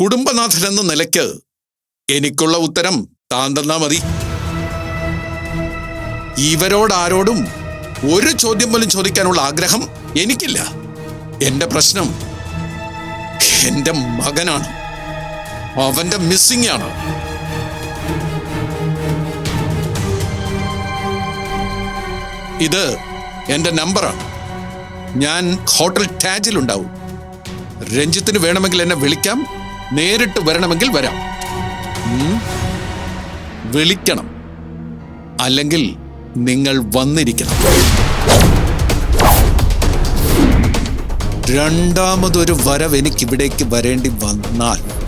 കുടുംബനാഥൻ എന്ന നിലയ്ക്ക് എനിക്കുള്ള ഉത്തരം താൻ തന്നാ മതി. ഇവരോടാരോടും ഒരു ചോദ്യം പോലും ചോദിക്കാനുള്ള ആഗ്രഹം എനിക്കില്ല. എന്റെ പ്രശ്നം എന്റെ മകനാണ്. അവന്റെ മിസ്സിംഗ് ആണ്. ഇത് എന്റെ നമ്പറാണ് ഞാൻ ഹോട്ടൽ ടാജിൽ ഉണ്ടാവും രഞ്ജിത്തിന് വേണമെങ്കിൽ എന്നെ വിളിക്കാം. നേരിട്ട് വരണമെങ്കിൽ വരാം. വിളിക്കണം. അല്ലെങ്കിൽ നിങ്ങൾ വന്നിരിക്കണം. രണ്ടാമതൊരു വരവ് എനിക്ക് ഇവിടേക്ക് വരേണ്ടി വന്നാൽ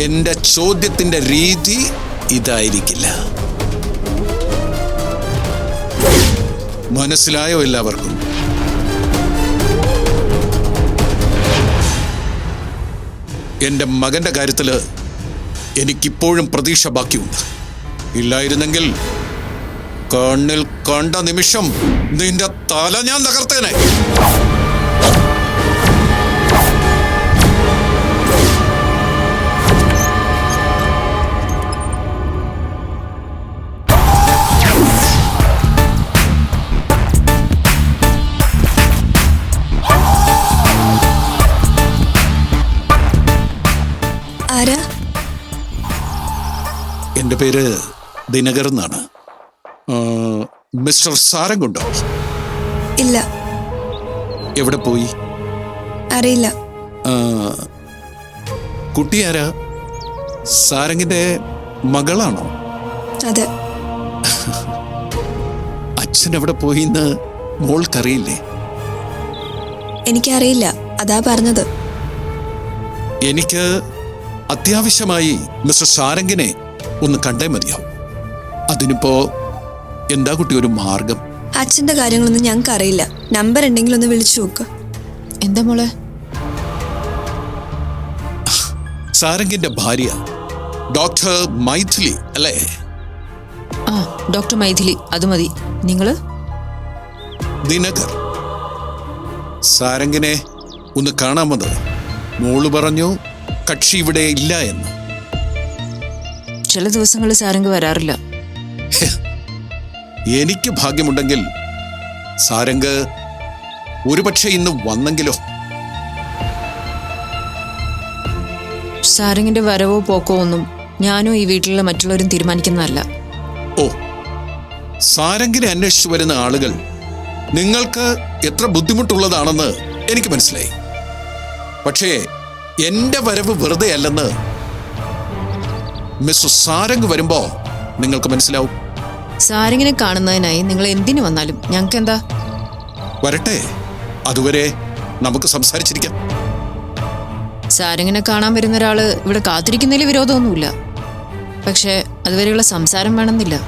എന്റെ ചോദ്യത്തിന്റെ രീതി ഇതായിരിക്കില്ല. മനസ്സിലായോ എല്ലാവർക്കും? എന്റെ മകന്റെ കാര്യത്തിൽ എനിക്കിപ്പോഴും പ്രതീക്ഷ ബാക്കിയുണ്ട്. ഇല്ലായിരുന്നെങ്കിൽ കണ്ണിൽ കണ്ട നിമിഷം നിന്റെ തല ഞാൻ തകർത്തേനെ. പേര് ദിനകർ എന്നാണ്. മിസ്റ്റർ സാരംഗുണ്ടോ? ഇല്ല. എവിടെ പോയി? അറിയില്ല. കുട്ടി ആരാ? സാരംഗിന്റെ മകളാണോ? അതെ. അച്ഛൻ എവിടെ പോയി എന്ന് മോൾക്കറിയില്ലേ? എനിക്കറിയില്ല. അതാ പറഞ്ഞത്. എനിക്ക് അത്യാവശ്യമായി മിസ്റ്റർ സാരംഗിനെ ഒന്ന് കണ്ടേ മതിയാവും. അതിനിപ്പോ എന്താ കുട്ടി ഒരു മാർഗം? അച്ഛന്റെ കാര്യങ്ങളൊന്നും ഞങ്ങൾക്ക് അറിയില്ല. നമ്പർ ഉണ്ടെങ്കിൽ ഒന്ന് വിളിച്ചു നോക്ക്. എന്താ മോളെ? സാരംഗിന്റെ ഭാര്യ ഡോക്ടർ മൈഥിലി അല്ലേ? ആ ഡോക്ടർ മൈഥിലി. അത് മതി. നിങ്ങൾ? ദിനകർ. സാരംഗിനെ ഒന്ന് കാണാമത് മോൾ പറഞ്ഞു കക്ഷി ഇവിടെ ഇല്ല എന്ന്. ചില ദിവസങ്ങളിൽ സാരംഗ് വരാറില്ല. എനിക്ക് ഭാഗ്യമുണ്ടെങ്കിൽ സാരംഗ് ഒരുപക്ഷെ ഇന്ന് വന്നെങ്കിലോ? സാരംഗിന്റെ വരവോ പോക്കോ ഒന്നും ഞാനോ ഈ വീട്ടിലെ മറ്റുള്ളവരും തീരുമാനിക്കുന്നതല്ല. ഓ. സാരംഗിനെ അന്വേഷിച്ചു വരുന്ന ആളുകൾ നിങ്ങൾക്ക് എത്ര ബുദ്ധിമുട്ടുള്ളതാണെന്ന് എനിക്ക് മനസ്സിലായി. പക്ഷേ എന്റെ വരവ് വെറുതെ അല്ലെന്ന് മിസ്റ്റർ സാരംഗ് വരുമ്പോ നിങ്ങൾക്ക് മനസ്സിലാവും. സാരംഗിനെ കാണുന്നതിനായി നിങ്ങൾ എന്തിനു വന്നാലും ഞങ്ങൾക്ക് എന്താ വരട്ടെ. അതുവരെ നമുക്ക് സംസാരിച്ചിരിക്കാം. സാരംഗിനെ കാണാൻ വരുന്ന ഒരാൾ ഇവിടെ കാത്തിരിക്കുന്നതിൽ വിരോധമൊന്നുമില്ല. പക്ഷേ അതുവരെയുള്ള സംസാരം വേണമെന്നില്ല.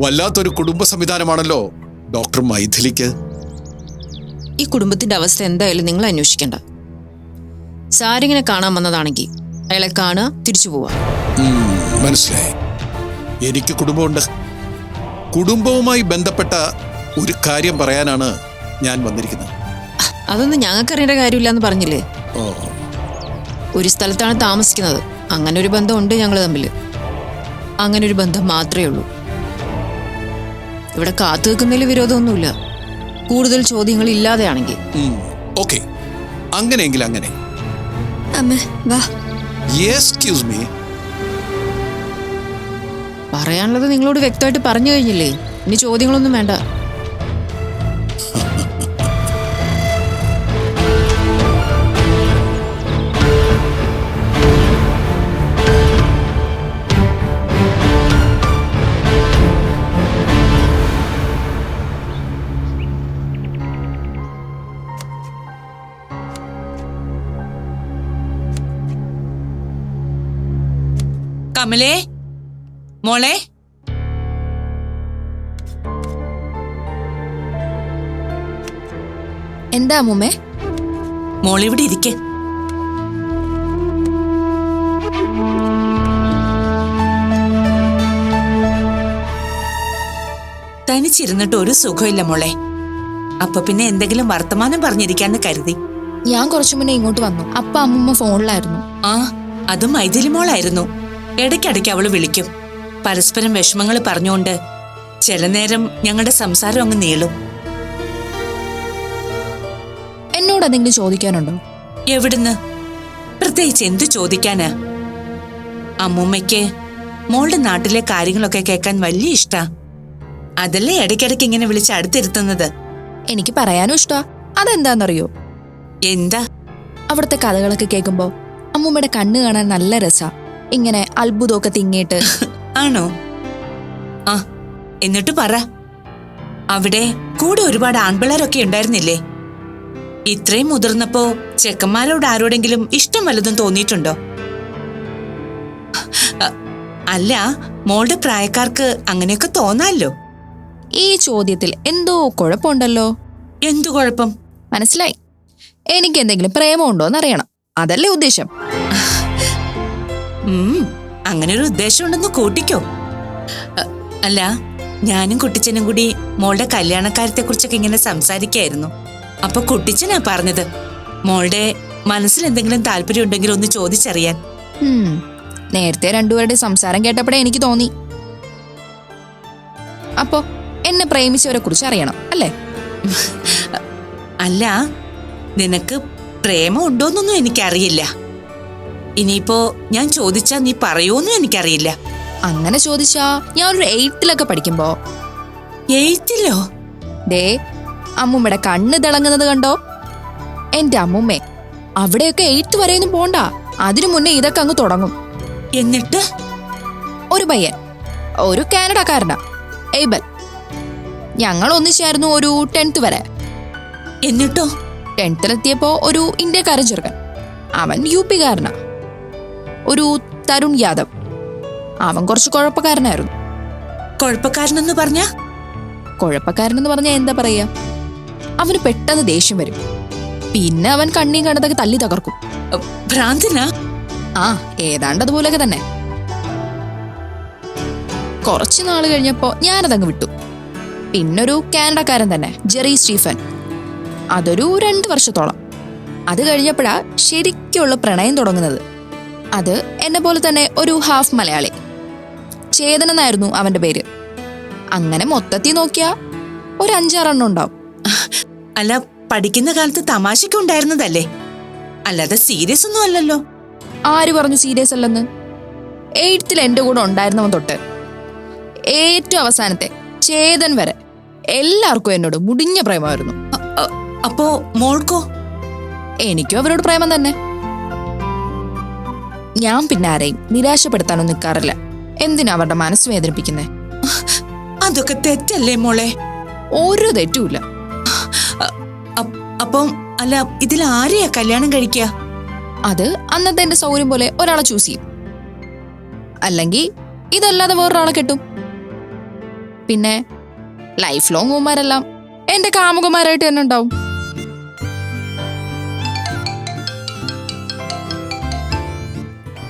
വല്ലാത്തൊരു കുടുംബ സംവിധാനമാണല്ലോ ഡോക്ടർ മൈഥിലിക്ക്. ഈ കുടുംബത്തിന്റെ അവസ്ഥ എന്തായാലും നിങ്ങൾ അന്വേഷിക്കണ്ട. സാരംഗിനെ കാണാൻ വന്നതാണെങ്കിൽ അയാളെ കാണുക തിരിച്ചു പോവാ ഉം, മനസ്സിലായി. എനിക്ക് കുടുംബമുണ്ട്. കുടുംബവുമായി ബന്ധപ്പെട്ട ഒരു കാര്യം പറയാനാണ് ഞാൻ വന്നിരിക്കുന്നത്. അതൊന്നും ഞങ്ങൾക്കറിയേണ്ട കാര്യമില്ല എന്ന് പറഞ്ഞില്ലേ ഒരു സ്ഥലത്താണ് താമസിക്കുന്നത്. അങ്ങനെ ഒരു ബന്ധം ഉണ്ട് ഞങ്ങൾ തമ്മിൽ അങ്ങനെ ഒരു ബന്ധം മാത്രമേ ഉള്ളൂ. ഇവിടെ കാത്തു നിൽക്കുന്നതിൽ വിരോധമൊന്നുമില്ല. കൂടുതൽ ചോദ്യങ്ങൾ ഇല്ലാതെയാണെങ്കിൽ. ഓക്കെ. അങ്ങനെയെങ്കിൽ അങ്ങനെ. അമ്മ വാ. എക്സ്ക്യൂസ് മീ പറയാനുള്ളത് നിങ്ങളോട് വ്യക്തമായിട്ട് പറഞ്ഞു കഴിഞ്ഞില്ലേ? ഇനി ചോദ്യങ്ങളൊന്നും വേണ്ട. കമലേ? മോളെ? എന്താ അമ്മൂമ്മേ? മോളിവിടെ ഇരിക്കെ. തനിച്ചിരുന്നിട്ട് ഒരു സുഖമില്ല മോളെ. അപ്പൊ പിന്നെ എന്തെങ്കിലും വർത്തമാനം പറഞ്ഞിരിക്കാന്ന് കരുതി. ഞാൻ കുറച്ചു മുന്നേ ഇങ്ങോട്ട് വന്നു. അപ്പ അമ്മമ്മ ഫോണിലായിരുന്നു. ആ അത് മൈഥിലി മോളായിരുന്നു. ഇടയ്ക്കിടയ്ക്ക് അവൾ വിളിക്കും. പരസ്പരം വിഷമങ്ങൾ പറഞ്ഞുകൊണ്ട് ചില നേരം ഞങ്ങളുടെ സംസാരം അങ്ങ് നീളും. എന്നോട് എന്തെങ്കിലും ചോദിക്കാനുണ്ടോ? എവിടുന്ന്? പ്രത്യേകിച്ച് എന്തു ചോദിക്കാനാ? അമ്മൂമ്മയ്ക്ക് മോളുടെ നാട്ടിലെ കാര്യങ്ങളൊക്കെ കേൾക്കാൻ വലിയ ഇഷ്ടാ. അതല്ലേ ഇടയ്ക്കിടയ്ക്ക് ഇങ്ങനെ വിളിച്ച് അടുത്തിരുത്തുന്നത്? എനിക്ക് പറയാനും ഇഷ്ടാ. അതെന്താന്നറിയോ? എന്താ? അവിടുത്തെ കഥകളൊക്കെ കേൾക്കുമ്പോ അമ്മൂമ്മയുടെ കണ്ണ് കാണാൻ നല്ല രസാ. ഇങ്ങനെ അത്ഭുതമൊക്കെ തിങ്ങിയിട്ട്. ആണോ? ആ എന്നിട്ട് പറ. അവിടെ കൂടെ ഒരുപാട് ആൺപിള്ളേരൊക്കെ ഉണ്ടായിരുന്നില്ലേ? ഇത്രയും മുതിർന്നപ്പോ ചെക്കന്മാരോട് ആരോടെങ്കിലും ഇഷ്ടം വല്ലതും തോന്നിയിട്ടുണ്ടോ? അല്ല മോളുടെ പ്രായക്കാർക്ക് അങ്ങനെയൊക്കെ തോന്നാല്ലോ. ഈ ചോദ്യത്തിൽ എന്തോ കുഴപ്പമുണ്ടല്ലോ. എന്തു കുഴപ്പം? മനസ്സിലായി. എനിക്ക് എന്തെങ്കിലും പ്രേമമുണ്ടോ എന്നറിയണം അതല്ലേ ഉദ്ദേശം. അങ്ങനെ ഒരു ഉദ്ദേശം ഉണ്ടെന്ന് കൂട്ടിക്കോ അല്ല ഞാനും കുട്ടിച്ചനും കൂടി മോളുടെ കല്യാണക്കാര്യത്തെ കുറിച്ചൊക്കെ ഇങ്ങനെ സംസാരിക്കായിരുന്നു. അപ്പൊ കുട്ടിച്ചനാ പറഞ്ഞത്? മോളുടെ മനസ്സിൽ എന്തെങ്കിലും താല്പര്യം ഉണ്ടെങ്കിൽ ഒന്ന് ചോദിച്ചറിയാൻ. നേരത്തെ രണ്ടുപേരുടെ സംസാരം കേട്ടപ്പോഴേ എനിക്ക് തോന്നി. അപ്പോ എന്നെ പ്രേമിച്ചവരെ കുറിച്ച് അറിയണം അല്ലേ? അല്ല നിനക്ക് പ്രേമം ഉണ്ടോന്നൊന്നും എനിക്കറിയില്ല. ഇനിയിപ്പോ ഞാൻ ചോദിച്ചാ നീ പറയോന്നും എനിക്കറിയില്ല. അങ്ങനെ ചോദിച്ചാ ഞാൻ ഒരു എയ്ത്തിലൊക്കെ പഠിക്കുമ്പോ. എയ്ത്തിലോ? ഡേ അമ്മുമ്മയുടെ കണ്ണ് തിളങ്ങുന്നത് കണ്ടോ? എന്റെ അമ്മുമ്മേ അവിടെയൊക്കെ എയ്ത്ത് വരെയൊന്നും പോണ്ട. അതിനു മുന്നേ ഇതൊക്കെ അങ്ങ് തുടങ്ങും. എന്നിട്ട്? ഒരു പയ്യൻ ഒരു കാനഡക്കാരനാ എയ്ബൽ. ഞങ്ങൾ ഒന്നിച്ചായിരുന്നു ഒരു ടെൻത്ത് വരെ. എന്നിട്ടോ? ടെൻത്തിലെത്തിയപ്പോ ഒരു ഇന്ത്യക്കാരൻ ചെറുക്കൻ. അവൻ യു പിക്കാരനാ ഒരു തരുൺ യാദവ്. അവൻ കുറച്ച് കുഴപ്പക്കാരനായിരുന്നു. കുഴപ്പക്കാരനെന്ന് പറഞ്ഞ? കുഴപ്പക്കാരനെന്ന് പറഞ്ഞാൽ എന്താ പറയാ? അവന് പെട്ടെന്ന് ദേഷ്യം വരും. പിന്നെ അവൻ കണ്ണീ കണ്ടതൊക്കെ തല്ലി തകർക്കും. ഭ്രാന്തിനാ? ആ ഏതാണ്ട് അതുപോലൊക്കെ തന്നെ. കുറച്ച് നാൾ കഴിഞ്ഞപ്പോ ഞാനതങ്ങ് വിട്ടു. പിന്നൊരു കാനഡക്കാരൻ തന്നെ ജെറി സ്റ്റീഫൻ. അതൊരു രണ്ട് വർഷത്തോളം. അത് കഴിഞ്ഞപ്പോഴാ ശരിക്കുള്ള പ്രണയം തുടങ്ങുന്നത്. അത് എന്നെ പോലെ തന്നെ ഒരു ഹാഫ് മലയാളി. ചേതൻ എന്നായിരുന്നു അവന്റെ പേര്. അങ്ങനെ മൊത്തത്തിൽ നോക്കിയാ ഒരു അഞ്ചാറെണ്ണം ഉണ്ടാവും. അല്ല പഠിക്കുന്ന കാലത്ത് തമാശയ്ക്ക് ഉണ്ടായിരുന്നതല്ലേ? അല്ലാതെ സീരിയസ് ഒന്നും അല്ലല്ലോ. ആര് പറഞ്ഞു സീരിയസ് അല്ലെന്ന്? എയ്ത്തിൽ എന്റെ കൂടെ ഉണ്ടായിരുന്നവൻ തൊട്ട്. ഏറ്റവും അവസാനത്തെ ചേതൻ വരെ. എല്ലാവർക്കും എന്നോട് മുടിഞ്ഞ പ്രേമമായിരുന്നു. അപ്പോ മോൾക്കോ? എനിക്കും അവരോട് പ്രേമം തന്നെ. ഞാൻ പിന്നെ ആരെയും നിരാശപ്പെടുത്താനൊന്നും നിൽക്കാറില്ല എന്തിനാ അവരുടെ മനസ്സ് വേദനിപ്പിക്കുന്നേ? അതൊക്കെ തെറ്റല്ലേ മോളെ? ഒരു തെറ്റുമില്ല. അപ്പം അല്ല ഇതിൽ ആരെയാ കല്യാണം കഴിക്കുക അത് അന്നത്തെ എന്റെ സൗകര്യം പോലെ ഒരാളെ ചൂസ് ചെയ്യും. അല്ലെങ്കിൽ ഇതല്ലാതെ വേറൊരാളെ കിട്ടും. പിന്നെ ലൈഫ് ലോങ് ഉമാരെല്ലാം എന്റെ കാമുകന്മാരായിട്ട് തന്നെ ഉണ്ടാവും.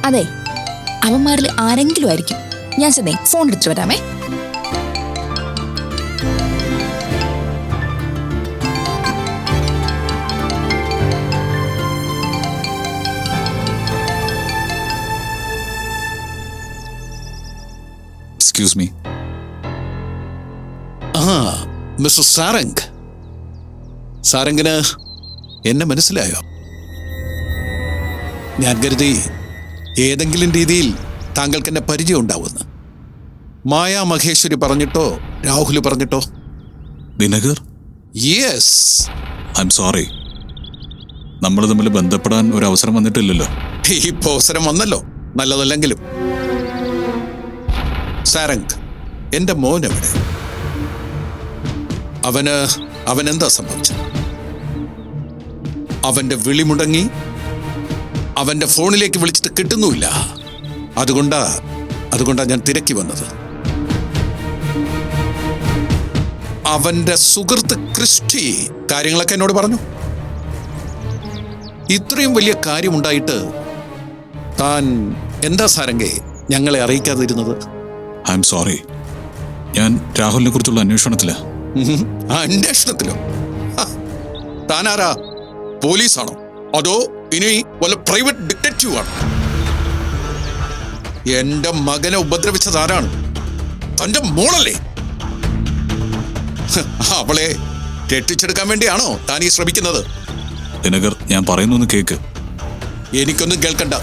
അതെ അവന്മാരിൽ ആരെങ്കിലും ആയിരിക്കും. ഞാൻ ചെന്നേ ഫോൺ എടുത്തു വരാമേ. എക്സ്ക്യൂസ് മീ ആ മിസ്റ്റർ സാരംഗ്. സാരംഗിന് എന്നെ മനസ്സിലായോ? ഞാൻ കരുതി ഏതെങ്കിലും രീതിയിൽ താങ്കൾക്ക് എന്നെ പരിചയം ഉണ്ടാവുമെന്ന് മായാ മഹേശ്വരി പറഞ്ഞിട്ടോ രാഹുൽ പറഞ്ഞിട്ടോ? Dinakar? Yes I'm sorry നമ്മൾ തമ്മിൽ ബന്ധപ്പെടാൻ ഒരു അവസരം വന്നിട്ടില്ലല്ലോ. ഇപ്പൊ അവസരം വന്നല്ലോ. നല്ലതല്ലെങ്കിലും. സാരംഗ് എന്റെ മോൻ എവിടെ? അവന് അവൻ എന്താ സംഭവിച്ചത്? അവന്റെ വിളി മുടങ്ങി അവന്റെ ഫോണിലേക്ക് വിളിച്ചിട്ട് കിട്ടുന്നുമില്ല. അതുകൊണ്ടാ അതുകൊണ്ടാണ് ഞാൻ തിരക്കി വന്നത്. അവന്റെ സുഹൃത്ത് ക്രിസ്റ്റി കാര്യങ്ങളൊക്കെ എന്നോട് പറഞ്ഞു. ഇത്രയും വലിയ കാര്യമുണ്ടായിട്ട് താൻ എന്താ സാരംഗെ ഞങ്ങളെ അറിയിക്കാതിരുന്നത്? ഐ എം സോറി ഞാൻ രാഹുലിനെ കുറിച്ചുള്ള അന്വേഷണത്തിൽ. അന്വേഷണത്തിലോ? താനാരാ? പോലീസാണോ? അതോ ഇനി വല്ല പ്രൈവറ്റ് ഡിറ്റക്റ്റീവ് ആണ്. എന്റെ മകനെ ഉപദ്രവിച്ചത് ആരാണ്? തന്റെ മോളല്ലേ? അവളെ രക്ഷിച്ചെടുക്കാൻ വേണ്ടിയാണോ താൻ ഈ ശ്രമിക്കുന്നത്? ദിനകർ ഞാൻ പറയുന്നൊന്ന് കേക്ക്. എനിക്കൊന്നും കേൾക്കണ്ട.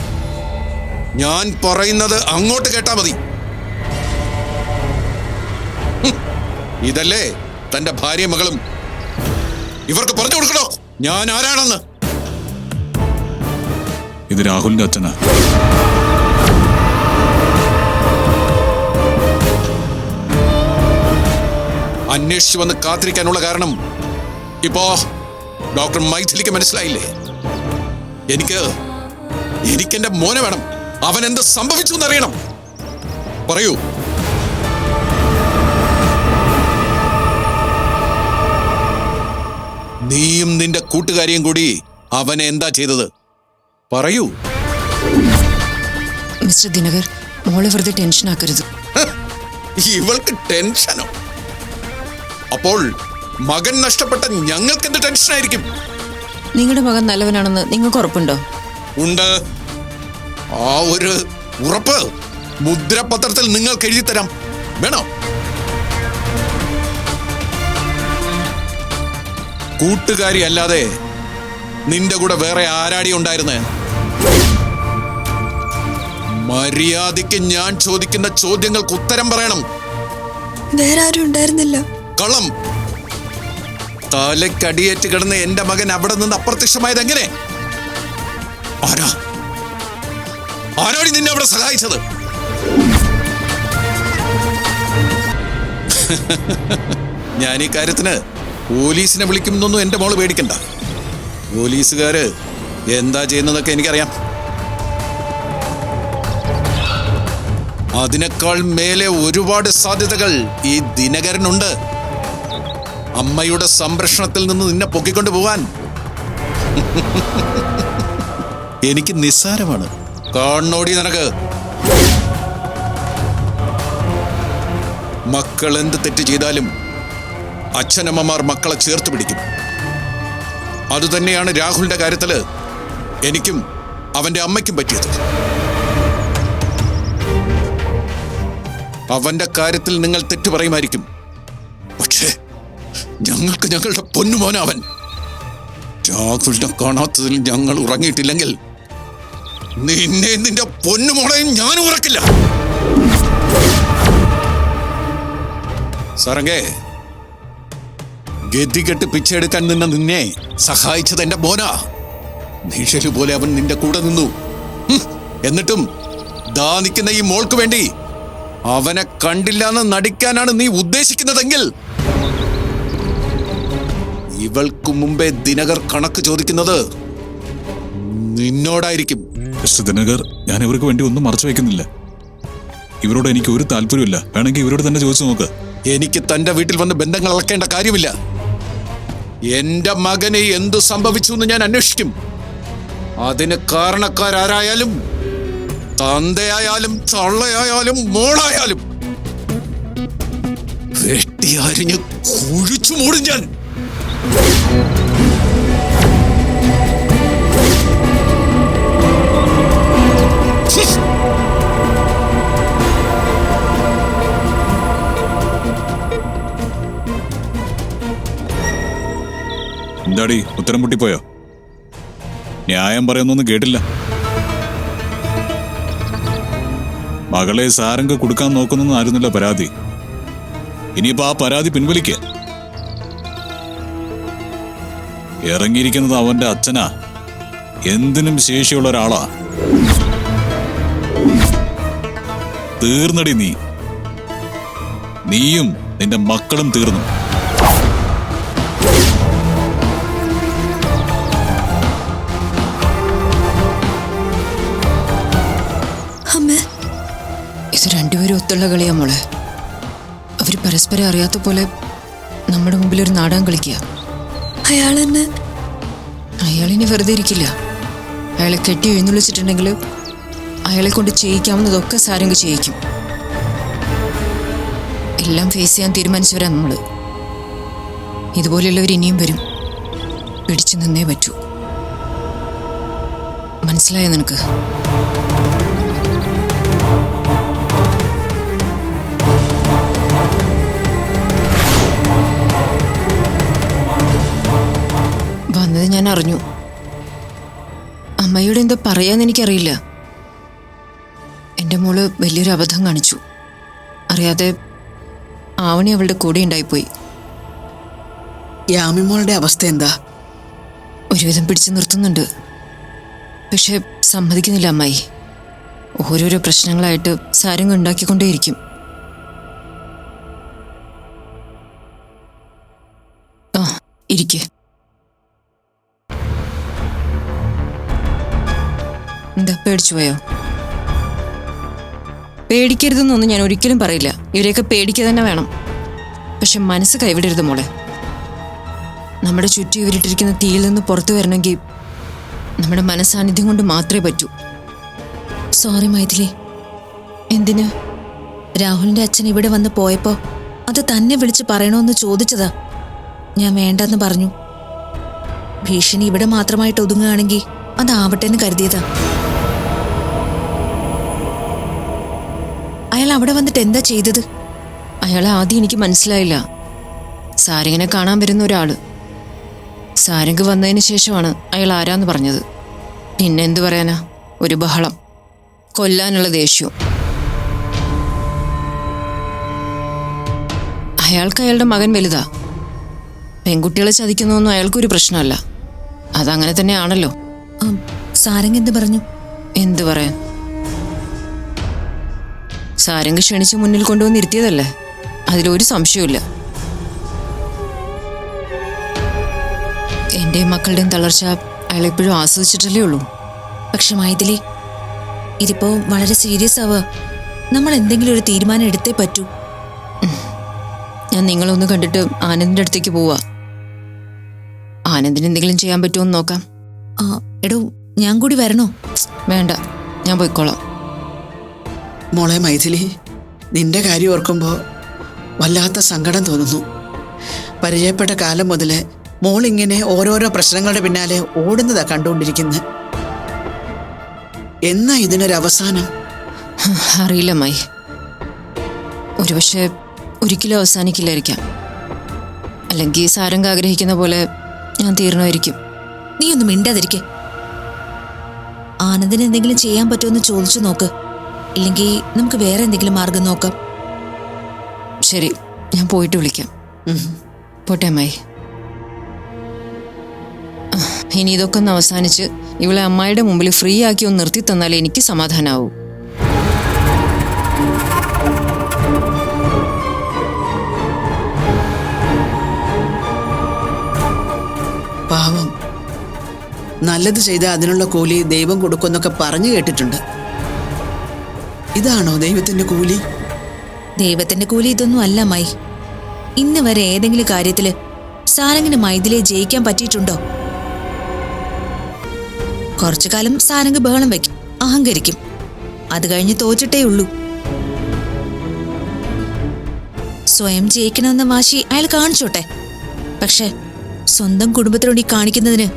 ഞാൻ പറയുന്നത് അങ്ങോട്ട് കേട്ടാ മതി. ഇതല്ലേ തന്റെ ഭാര്യ മകളും? ഇവർക്ക് പറഞ്ഞു കൊടുക്കണോ? ഞാൻ ആരാണെന്ന്? ഇത് രാഹുലിന്റെ അച്ഛനാ അന്വേഷിച്ചു വന്ന് കാത്തിരിക്കാനുള്ള കാരണം ഇപ്പോ ഡോക്ടർ മൈഥിലിക്ക് മനസ്സിലായില്ലേ? എനിക്ക് എനിക്കെന്റെ മോനെ വേണം. അവൻ എന്ത് സംഭവിച്ചു എന്നറിയണം. പറയൂ. നീയും നിന്റെ കൂട്ടുകാരിയും കൂടി അവനെ എന്താ ചെയ്തത്? പറയൂ. മിസ്റ്റർ ദിനകർ മോളെ വെറുതെ ടെൻഷൻ ആക്കരുത്. ഇവൾക്ക് ടെൻഷനോ? അപ്പോൾ മകൻ നഷ്ടപ്പെട്ട ഞങ്ങൾക്ക് എന്ത് ടെൻഷൻ ആയിരിക്കും നിങ്ങളുടെ മകൻ നല്ലവനാണെന്ന് നിങ്ങൾക്ക് ഉറപ്പുണ്ടോ? ഉണ്ട്. ആ ഒരു ഉറപ്പ് മുദ്രപത്രത്തിൽ നിങ്ങൾക്ക് എഴുതി തരാം. വേണോ? കൂട്ടുകാരി അല്ലാതെ നിന്റെ കൂടെ വേറെ ആരാടി ഉണ്ടായിരുന്നേ? മര്യാദയ്ക്ക് ഞാൻ ചോദിക്കുന്ന ചോദ്യങ്ങൾക്ക് ഉത്തരം പറയണം. വേറെ ആരും ഉണ്ടായിരുന്നില്ല. കള്ളം. തലക്കടിയേറ്റ് കിടന്ന് എന്റെ മകൻ അവിടെ നിന്ന് അപ്രത്യക്ഷമായത് എങ്ങനെ? ആരാ? ആരാടി നിന്നെ അവിടെ സഹായിച്ചത്? ഞാൻ ഈ കാര്യത്തിന് പോലീസിനെ വിളിക്കുമെന്നൊന്നും എന്റെ മോൾ പേടിക്കണ്ട. പോലീസുകാര് എന്താ ചെയ്യുന്നതൊക്കെ എനിക്കറിയാം. അതിനേക്കാൾ മേലെ ഒരുപാട് സാധ്യതകൾ ഈ ദിനകരനുണ്ട്. അമ്മയുടെ സംരക്ഷണത്തിൽ നിന്ന് നിന്നെ പൊക്കിക്കൊണ്ടു പോവാൻ എനിക്ക് നിസ്സാരമാണ്. കാണോടി നിനക്ക്. മക്കൾ എന്ത് തെറ്റ് ചെയ്താലും അച്ഛനമ്മമാർ മക്കളെ ചേർത്ത് പിടിക്കും. അതുതന്നെയാണ് രാഹുലിന്റെ കാര്യത്തിൽ. എനിക്കും അവന്റെ അമ്മയ്ക്കും പറ്റിയത്. അവന്റെ കാര്യത്തിൽ നിങ്ങൾ തെറ്റു പറയുമായിരിക്കും. പക്ഷേ ഞങ്ങൾക്ക് ഞങ്ങളുടെ പൊന്നുമോന അവൻ രാഹുലിനെ കാണാത്തതിൽ ഞങ്ങൾ ഉറങ്ങിയിട്ടില്ലെങ്കിൽ നിന്നെ നിന്റെ പൊന്നുമോളെയും ഞാൻ ഉറക്കില്ല. സാറങ്കേ ഗതികെട്ട് പിച്ചെടുക്കാൻ നിന്ന നിന്നെ സഹായിച്ചത് എന്റെ മോനാ. നിഴൽ പോലെ അവൻ നിന്റെ കൂടെ നിന്നു. എന്നിട്ടും ദാ നിൽക്കുന്ന ഈ മോൾക്ക് വേണ്ടി അവനെ കണ്ടില്ലാന്ന് നടിക്കാനാണ് നീ ഉദ്ദേശിക്കുന്നതെങ്കിൽ ഇവൾക്ക് മുമ്പേ ദിനകർ കണക്ക് ചോദിക്കുന്നത് നിന്നോടായിരിക്കും. മിസ്റ്റർ ദിനകർ ഞാൻ ഇവർക്ക് വേണ്ടി ഒന്നും മറച്ചു വെക്കുന്നില്ല ഇവരോട് എനിക്ക് ഒരു താല്പര്യമില്ല വേണമെങ്കിൽ ഇവരോട് തന്നെ ചോദിച്ചു നോക്ക്. എനിക്ക് തന്റെ വീട്ടിൽ വന്ന് ബന്ധങ്ങൾ അളക്കേണ്ട കാര്യമില്ല. എന്റെ മകനെ എന്തു സംഭവിച്ചു എന്ന് ഞാൻ അന്വേഷിക്കും. അതിന് കാരണക്കാരാരായാലും തന്തയായാലും തള്ളയായാലും മോളായാലും. വെട്ടിയാരിഞ്ഞ് കുഴിച്ചു മൂടും ഞാൻ. എന്താടി ഉത്തരം മുട്ടിപ്പോയോ ന്യായം പറയുന്നൊന്നും കേട്ടില്ല. മകളെ സാരംഗ കൊടുക്കാൻ നോക്കുന്നൊന്നും ആയിരുന്നില്ല പരാതി. ഇനിയിപ്പോ ആ പരാതി പിൻവലിക്ക. ഇറങ്ങിയിരിക്കുന്നത് അവന്റെ അച്ഛനാ. എന്തിനും ശേഷിയുള്ള ഒരാളാ. തീർന്നടി നീ. നീയും നിന്റെ മക്കളും തീർന്നു. ഇത് ഒത്തുള്ള കളിയാ മോളെ. അവർ പരസ്പരം അറിയാത്ത പോലെ നമ്മുടെ മുമ്പിൽ ഒരു നാടകം കളിക്കുക. അയാൾ തന്നെ അയാളിനി വെറുതെ ഇരിക്കില്ല. അയാളെ കെട്ടി എഴുന്നള്ളിച്ചിട്ടുണ്ടെങ്കിൽ അയാളെ കൊണ്ട് ചെയ്യിക്കാവുന്നതൊക്കെ സാരംഗ് ചെയ്യിക്കും. എല്ലാം ഫേസ് ചെയ്യാൻ തീരുമാനിച്ചവരാ നമ്മൾ ഇതുപോലെയുള്ളവർ ഇനിയും വരും. പിടിച്ചു നിന്നേ പറ്റൂ. മനസ്സിലായോ നിനക്ക്? വന്നത് ഞാൻ അറിഞ്ഞു. അമ്മയോട് എന്താ പറയാന്ന് എനിക്കറിയില്ല. എന്റെ മോൾ വലിയൊരു അബദ്ധം കാണിച്ചു. അറിയാതെ ആവണി അവളുടെ കൂടെ ഉണ്ടായിപ്പോയി. യാമിമോളുടെ അവസ്ഥ എന്താ? ഒരുവിധം പിടിച്ചു നിർത്തുന്നുണ്ട്. പക്ഷെ സമ്മതിക്കുന്നില്ല അമ്മായി. ഓരോരോ പ്രശ്നങ്ങളായിട്ട് സാരംഗ് ഉണ്ടാക്കിക്കൊണ്ടേയിരിക്കും. എന്താ പേടിച്ചു പോയോ? പേടിക്കരുതെന്നൊന്നും ഞാൻ ഒരിക്കലും പറയില്ല. ഇവരെയൊക്കെ പേടിക്കുക തന്നെ വേണം. പക്ഷെ മനസ്സ് കൈവിടരുത് മോളെ. നമ്മുടെ ചുറ്റും ഇവരിട്ടിരിക്കുന്ന തീയിൽ നിന്ന് പുറത്തു വരണമെങ്കിൽ നമ്മുടെ മനസാന്നിധ്യം കൊണ്ട് മാത്രമേ പറ്റൂ. സോറി മൈഥിലി. എന്തിന്? രാഹുലിന്റെ അച്ഛൻ ഇവിടെ വന്ന് പോയപ്പോ അത് തന്നെ വിളിച്ച് പറയണമെന്ന് ചോദിച്ചതാ. ഞാൻ വേണ്ടെന്ന് പറഞ്ഞു. ഭീഷണി ഇവിടെ മാത്രമായിട്ട് ഒതുങ്ങുകയാണെങ്കിൽ അതാവട്ടെ എന്ന് കരുതിയതാ. അയാൾ അവിടെ വന്നിട്ട് എന്താ ചെയ്തത്? അയാളെ ആദ്യം എനിക്ക് മനസ്സിലായില്ല. സാരംഗിനെ കാണാൻ വരുന്ന ഒരാൾ. സാരംഗ് വന്നതിന് ശേഷമാണ് അയാൾ ആരാന്ന് പറഞ്ഞത്. പിന്നെ എന്തു പറയാനാ? ഒരു ബഹളം. കൊല്ലാനുള്ള ദേഷ്യവും. അയാൾക്ക് അയാളുടെ മകൻ വലുതാ. പെൺകുട്ടികളെ ചതിക്കുന്നതൊന്നും അയാൾക്കൊരു പ്രശ്നമല്ല. അതങ്ങനെ തന്നെയാണല്ലോ. സാരംഗ് എന്ത് പറഞ്ഞു? എന്തു പറയാൻ? സാരംഗ് ക്ഷണിച്ച് മുന്നിൽ കൊണ്ടുവന്ന് ഇരുത്തിയതല്ലേ? അതിലൊരു സംശയമില്ല എന്റെ മക്കളുടെയും തളർച്ച അയാൾ എപ്പോഴും ആസ്വദിച്ചിട്ടല്ലേ ഉള്ളൂ. പക്ഷെ മൈഥിലി ഇതിപ്പോ വളരെ സീരിയസ് ആവുക. നമ്മൾ എന്തെങ്കിലും ഒരു തീരുമാനം എടുത്തേ പറ്റൂ. ഞാൻ നിങ്ങളൊന്ന് കണ്ടിട്ട് ആനന്ദിന്റെ അടുത്തേക്ക് പോവാ. ആനന്ദിന് എന്തെങ്കിലും ചെയ്യാൻ പറ്റുമോ എന്ന് നോക്കാം. എടോ ഞാൻ കൂടി വരണോ? വേണ്ട ഞാൻ പോയിക്കോളാം. മോളെ മൈഥിലി നിന്റെ കാര്യം ഓർക്കുമ്പോൾ വല്ലാത്ത സങ്കടം തോന്നുന്നു. പരിചയപ്പെട്ട കാലം മുതൽ മോളിങ്ങനെ ഓരോരോ പ്രശ്നങ്ങളുടെ പിന്നാലെ ഓടുന്നതാ കണ്ടുകൊണ്ടിരിക്കുന്നത് എന്നാ ഇതിനൊരു അവസാനം? അറിയില്ല മൈ. ഒരുപക്ഷെ ഒരിക്കലും അവസാനിക്കില്ലായിരിക്കാം. അല്ലെങ്കിൽ സാരംഗ ആഗ്രഹിക്കുന്ന പോലെ ഞാൻ തീർന്നായിരിക്കും നീ ഒന്ന് മിണ്ടാതിരിക്കെ. ആനന്ദിന് എന്തെങ്കിലും ചെയ്യാൻ പറ്റുമെന്ന് ചോദിച്ചു നോക്ക്. ഇല്ലെങ്കിൽ നമുക്ക് വേറെ എന്തെങ്കിലും മാർഗം നോക്കാം. ശരി ഞാൻ പോയിട്ട് വിളിക്കാം. പോട്ടെ അമ്മായി. ഇനി ഇതൊക്കെ ഒന്ന് അവസാനിച്ച് ഇവളെ അമ്മായിയുടെ മുമ്പിൽ ഫ്രീ ആക്കി ഒന്ന് നിർത്തി തന്നാൽ എനിക്ക് സമാധാനമാവും പാവം. നല്ലത് ചെയ്ത അതിനുള്ള കൂലി ദൈവം കൊടുക്കുമെന്നൊക്കെ പറഞ്ഞു കേട്ടിട്ടുണ്ട്. ഇതാണോ ദൈവത്തിന്റെ കൂലി? ദൈവത്തിന്റെ കൂലി ഇതൊന്നും അല്ല മൈ. ഇന്ന് വരെ ഏതെങ്കിലും കാര്യത്തിൽ സാരംഗിന് മൈഥിലെ ജയിക്കാൻ പറ്റിയിട്ടുണ്ടോ? കുറച്ചു കാലം സാരംഗ് ബഹളം വയ്ക്കും അഹങ്കരിക്കും. അത് കഴിഞ്ഞ് തോറ്റിട്ടേ ഉള്ളൂ. സ്വയം ജയിക്കണമെന്ന വാശി അയാൾ കാണിച്ചോട്ടെ. പക്ഷെ സ്വന്തം കുടുംബത്തിനോട് ഈ കാണിക്കുന്നതിന്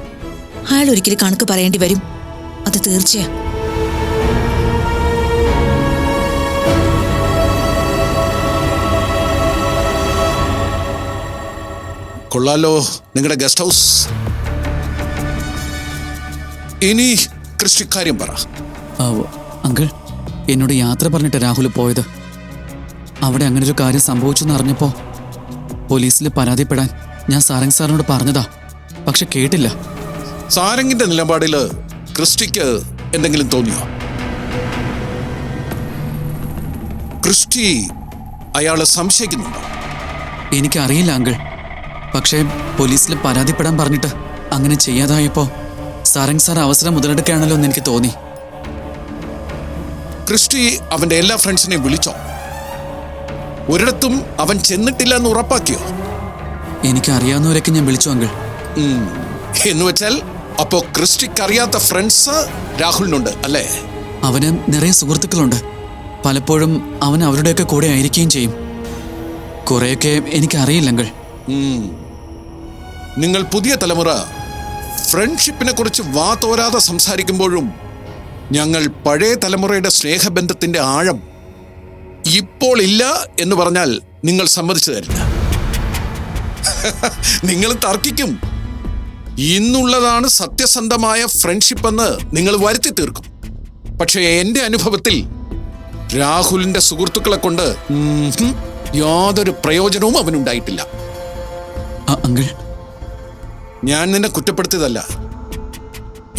അയാൾ ഒരിക്കലും കണക്ക് പറയേണ്ടി വരും. അത് തീർച്ചയാ. കൊള്ളാലോ നിങ്ങളുടെ ഗസ്റ്റ് ഹൗസ്. ഇനി കൃഷിക്കാര്യം കാര്യം പറ അങ്കിൾ എന്നോട് യാത്ര പറഞ്ഞിട്ട് രാഹുൽ പോയത്. അവിടെ അങ്ങനെ ഒരു കാര്യം സംഭവിച്ചു എന്നറിഞ്ഞപ്പോ പോലീസിൽ പരാതിപ്പെടാൻ ഞാൻ സാരംഗ് സാറിനോട് പറഞ്ഞതാ. പക്ഷെ കേട്ടില്ല. സാരംഗിന്റെ നിലപാടിൽ ക്രിസ്റ്റിക്ക് എന്തെങ്കിലും തോന്നിയോ? ക്രിസ്റ്റി അയാളെ സംശയിക്കുന്നുണ്ടോ? എനിക്കറിയില്ല അങ്കിൾ. പക്ഷേ പോലീസിൽ പരാതിപ്പെടാൻ പറഞ്ഞിട്ട് അങ്ങനെ ചെയ്യാതായപ്പോ സാരംഗ് സാർ അവസരം മുതലെടുക്കുകയാണല്ലോ എന്ന് എനിക്ക് തോന്നി. ക്രിസ്റ്റി അവന്റെ എല്ലാ ഫ്രണ്ട്സിനെയും വിളിച്ചോ? ഒരിടത്തും അവൻ ചെന്നിട്ടില്ല എന്ന് ഉറപ്പാക്കിയോ? എനിക്ക് അറിയാവുന്നവരൊക്കെ ഞാൻ വിളിച്ചു അങ്കിൾ. എന്ന് വെച്ചാൽ അപ്പോ ക്രിസ്റ്റിക്ക് അറിയാത്ത ഫ്രണ്ട്സ് രാഹുലിനുണ്ട് അല്ലേ? അവന് നിറയെ സുഹൃത്തുക്കളുണ്ട്. പലപ്പോഴും അവൻ അവരുടെയൊക്കെ കൂടെ ആയിരിക്കുകയും ചെയ്യും. കുറെയൊക്കെ എനിക്കറിയില്ല അങ്കിൾ. ഉം. നിങ്ങൾ പുതിയ തലമുറ ഫ്രണ്ട്ഷിപ്പിനെ കുറിച്ച് വാതോരാതെ സംസാരിക്കുമ്പോഴും ഞങ്ങൾ പഴയ തലമുറയുടെ സ്നേഹബന്ധത്തിന്റെ ആഴം ഇപ്പോൾ ഇല്ല എന്ന് പറഞ്ഞാൽ നിങ്ങൾ സമ്മതിച്ചു തരില്ല. നിങ്ങൾ തർക്കിക്കും. ഇന്നുള്ളതാണ് സത്യസന്ധമായ ഫ്രണ്ട്ഷിപ്പ് എന്ന് നിങ്ങൾ വരുത്തി തീർക്കും. പക്ഷേ എന്റെ അനുഭവത്തിൽ രാഹുലിന്റെ സുഹൃത്തുക്കളെ കൊണ്ട് യാതൊരു പ്രയോജനവും അവനുണ്ടായിട്ടില്ല. അങ്കിൾ ഞാൻ നിന്നെ കുറ്റപ്പെടുത്തിയതല്ല.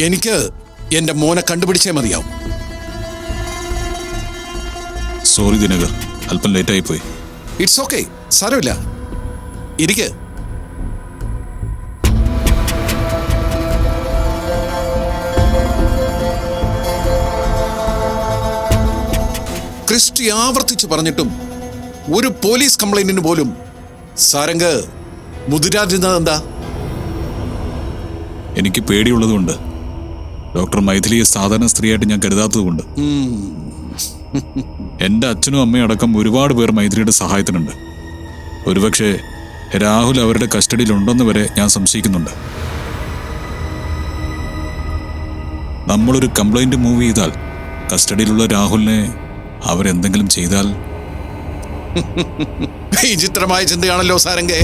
എനിക്ക് എന്റെ മോനെ കണ്ടുപിടിച്ചേ മതിയാവും. സോറി ദിനകർ. അല്പം ലേറ്റായി പോയി ഇറ്റ്സ് ഓക്കെ സാരമില്ല. ഇരിക്ക്. ക്രിസ്റ്റി ആവർത്തിച്ച് പറഞ്ഞിട്ടും ഒരു പോലീസ് കംപ്ലൈന്റിന് പോലും സാരംഗ് മുതിരാതിരുന്നത് എന്താ? എനിക്ക് പേടിയുള്ളതുകൊണ്ട്. ഡോക്ടർ മൈഥിലിയെ സാധാരണ സ്ത്രീയായിട്ട് ഞാൻ കരുതാത്തതുകൊണ്ട്. എന്റെ അച്ഛനും അമ്മയും അടക്കം ഒരുപാട് പേർ മൈഥിലിയുടെ സഹായത്തിനുണ്ട്. ഒരുപക്ഷെ രാഹുൽ അവരുടെ കസ്റ്റഡിയിലുണ്ടെന്ന് വരെ ഞാൻ സംശയിക്കുന്നുണ്ട്. നമ്മളൊരു കംപ്ലൈന്റ് മൂവ് ചെയ്താൽ കസ്റ്റഡിയിലുള്ള രാഹുലിനെ അവരെന്തെങ്കിലും ചെയ്താൽ? വിചിത്രമായ ചിന്തയാണല്ലോ സാരംഗേ.